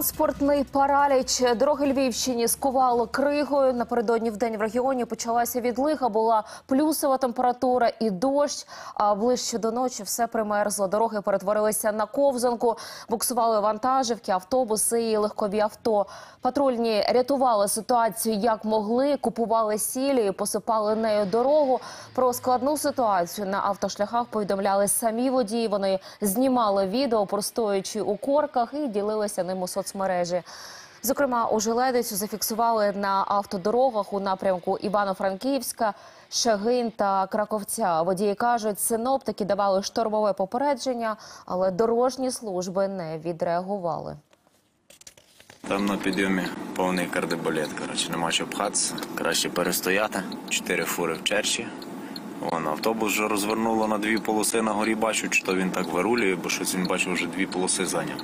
Транспортний параліч дороги Львівщині скувало кригою. Напередодні в день в регіоні почалася відлига, була плюсова температура і дощ. А ближче до ночі все примерзло. Дороги перетворилися на ковзанку, буксували вантажівки, автобуси і легкові авто. Патрульні рятували ситуацію як могли, купували сілі і посипали нею дорогу. Про складну ситуацію на автошляхах повідомляли самі водії. Вони знімали відео, простоюючи у корках, і ділилися ним у соцмережі. Зокрема, у Желедицю зафіксували на автодорогах у напрямку Івано-Франківська, Шагин та Краковця. Водії кажуть, синоптики давали штормове попередження, але дорожні служби не відреагували. Там на підйомі повний кардебалет, коротше, нема що пхатися. Краще перестояти. Чотири фури в черчі. Вон автобус вже розвернуло на дві полоси на горі бачу, чи то він так вирулює, бо щось він бачив, вже дві полоси зайняв.